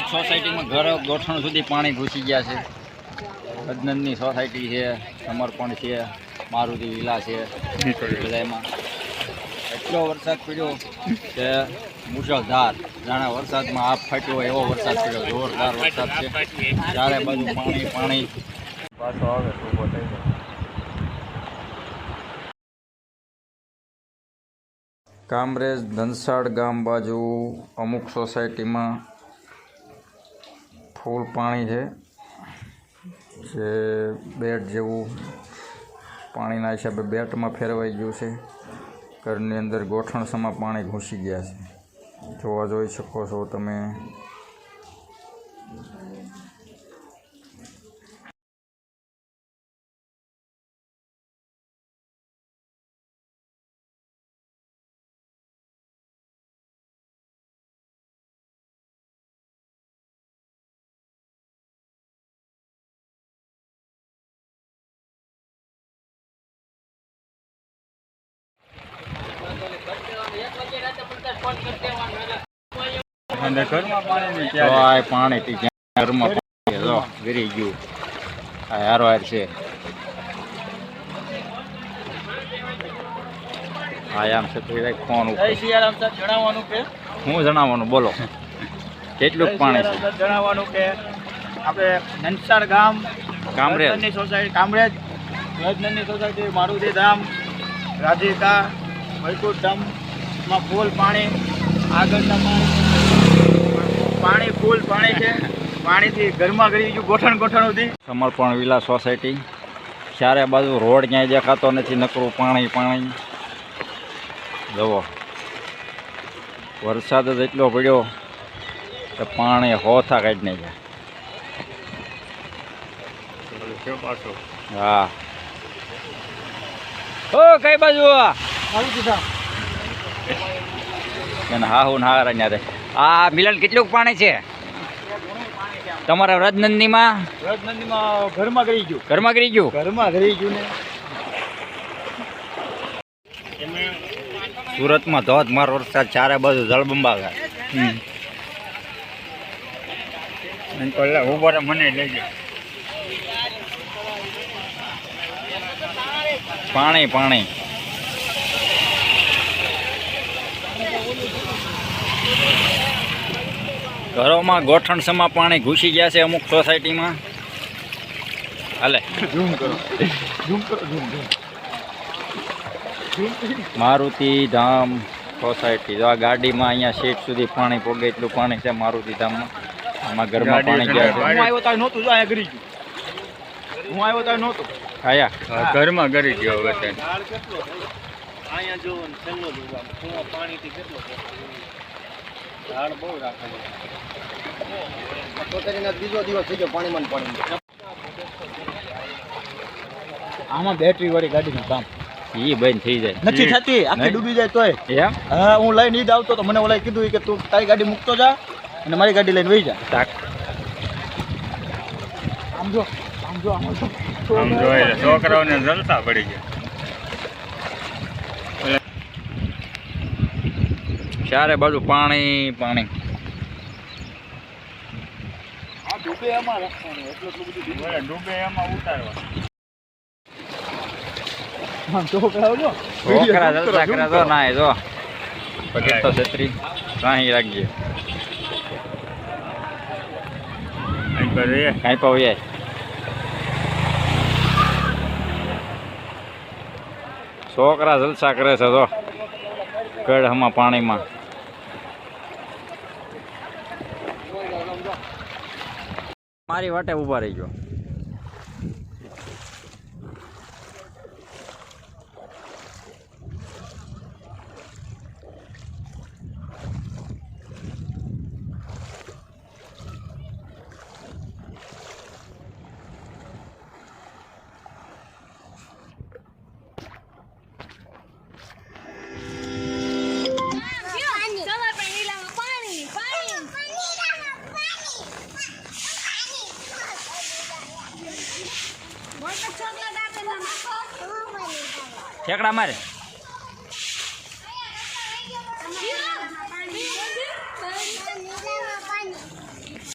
સોસાયટીમાં ઘર ગોઠણ સુધી પાણી ઘૂસી ગયા છે. ગજનંદની સોસાયટી છે, સમર્પણ છે, મારુતિ વિલા છે, બધામાં. એટલો વરસાદ પડ્યો કે મુશળધાર. જાણે વરસાદમાં આપ ફાટ્યો એવો વરસાદ પડ્યો. જોરદાર વરસાદ છે. ચારે બાજુ પાણી પાણી. પાછો આવે કામરેજ ધનસાડ ગામ બાજુ અમુક સોસાયટીમાં ફૂલ પાણી છે, જે બેટ જેવું પાણીના હિસાબે બેટમાં ફેરવાઈ ગયું છે. ઘરની અંદર ગોઠણસમાં પાણી ઘૂસી ગયા છે. જોવા જોઈ શકો છો તમે. પાણી થી ઘરમાં જો ગરી ગયું. આ હારો હાર છે. હા આમ છે ફોન જણાવવાનું કે? હું જણાવવાનું બોલો. કેટલું પાણી છે? જણાવવાનું કે આપણે નંસાર ગામ કામરેજ. સોસાયટી કામરેજ. રજનંદની સોસાયટી મારુતિ ધામ રાધિકા વૈકુંઠ ધામમાં ફૂલ પાણી આગળના પાણી. પાણી ફૂલ પાણી છે. પાણીથી ઘરમાં કરી ગયું ગોઠણ ગોઠણ સુધી. સમર્પણ વિલા સોસાયટી. ચારે બાજુ રોડ ક્યાંય દેખાતો નથી નકરું પાણી પાણી. જવો વરસાદ જ એટલો પડ્યો કે પાણી હોથા કાઢી નાખ્યા. હા. ઓ કઈ બાજુ આવી ધામ હા હું ના રે આ મિલન કેટલું પાણી છે? તમારા રજનંદનીમાં રજનંદીમાં ઘરમાં કરી ગયું. ઘરમાં કરી ગયું? ઘરમાં કરી ગયું ને. સુરતમાં ધોધમાર વરસાદ ચારે બાજુ જળબંબાકાર. ઊભો મને લઈ જાય પાણી પાણી. ઘરોમાં ગોઠણ સમા પાણી ઘૂસી ગયા છે અમુક સોસાયટીમાં. હાલે. ઝૂમ કરો ઝૂમ કરો zoom zoom Maruti Dham society. જો આ ગાડીમાં અહીંયા સીટ સુધી પાણી પોગે એટલું પાણી છે મારુતિ ધામમાં. આમાં ઘરમાં પાણી ગયા હું આવ્યો તો નહોતું જો અહીંયા કરી ગયું. હું આવ્યો તો નહોતું. આયા. ઘરમાં કરી ગયો હવે અહીંયા જો પાણીથી કેટલો ઝાડ બહુ રાખે બીજો દિવસ થઈ ગયો પાણીમાં ને આમાં બેટરી વાળી ગાડીનું કામ. ઈ બંધ થઈ જાય. નથી થતી આખી ડૂબી જાય તોય. એમ? હા હું લઈને ઈ જ આવતો તો મને ઓલાએ કીધું કે તું તારી ગાડી મૂકતો જા અને મારી ગાડી લઈને વહી જા. તાક. આમ જો આમ જો આમ જો. છોકરાઓને જલતા પડી ગયા. ચારે બાજુ પાણી પાણી. ડૂબે એમાં એટલું એટલું ડૂબે. એમાં ઉતારવા. આમ છોકરાઓ જો છોકરા જલસા કરે તો ના જો. પગે તો છત્રી રાખજે. કાંઈ એ છોકરા જલસા કરે છે તો ગઢમાં પાણીમાં. મારી વાટે ઊભા રહી ગયો પાણી ચલો પણ પાણી પાણી મોટા ચોકલેટ આપેલા ઠેકડા મારે.